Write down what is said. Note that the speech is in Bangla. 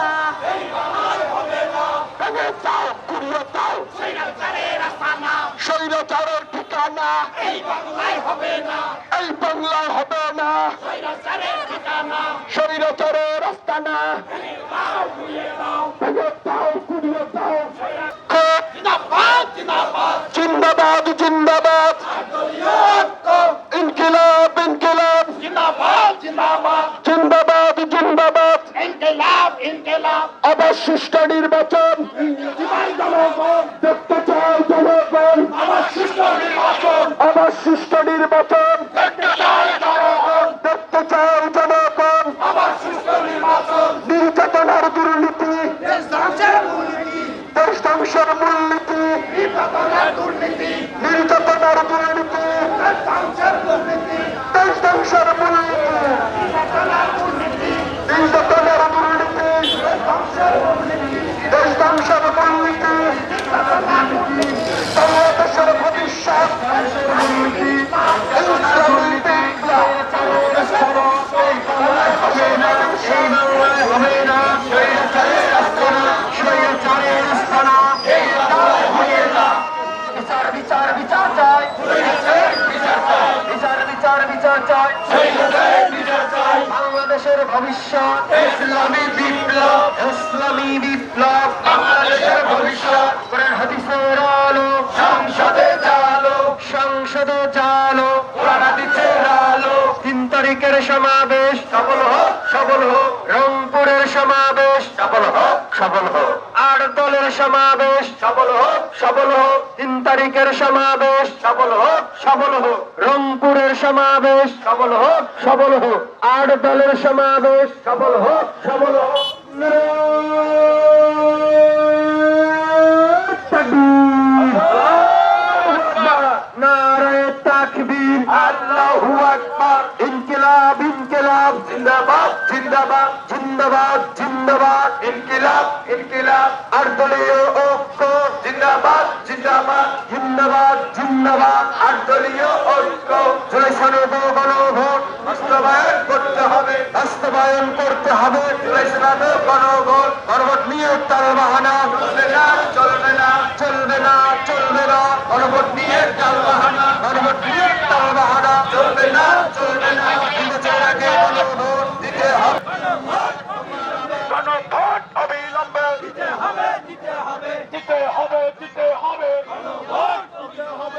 না। ভেঙে চাও কুড়িয়ে এই বাংলায় হবে না। এই বাংলায় রাস্তা না জিন্দাবাদ জিন্দাবাদ। আবার সুষ্ঠু নির্বাচন। দেখতে চাই জনগণ। আবার সুষ্ঠু নির্বাচন। দেখতে চাই জনগণ। নির্যাতনের দুর্নীতি। দেশ ধ্বংসের মূলনীতি। দেশ ধ্বংসের মূলনীতি নির্যাতনের দুর্নীতি। বিচার বিচার চাই। বিচার বিচার বিচার চাই। বাংলাদেশের ভবিষ্যৎ। ইসলামী বিপ্লব। ইসলামী বিপ্লব। বাংলাদেশের ভবিষ্যৎ। কোরআন হাদিসের আলো সংসদে চালো সংসদে চালো কোরআন হাদিসের আলো তিন তারিখের সমাবেশ। সফল হোক। সফল হোক। হোক সফল হোক। আট দলের সমাবেশ। সফল হোক সফল হোক। তিন তারিখের সমাবেশ। সফল হোক সফল হোক। রংপুরের সমাবেশ। সফল হোক সফল হোক। আট দলের সমাবেশ। সফল হোক সফল হোক। আল্লাহু আকবার। বাস্তবায়ন করতে হবে, বাস্তবায়ন করতে হবে। গণভোট নিয়ে তার বাহানা। চলবে না চলবে না চলবে না চলবে না। গণভোট নিয়ে তার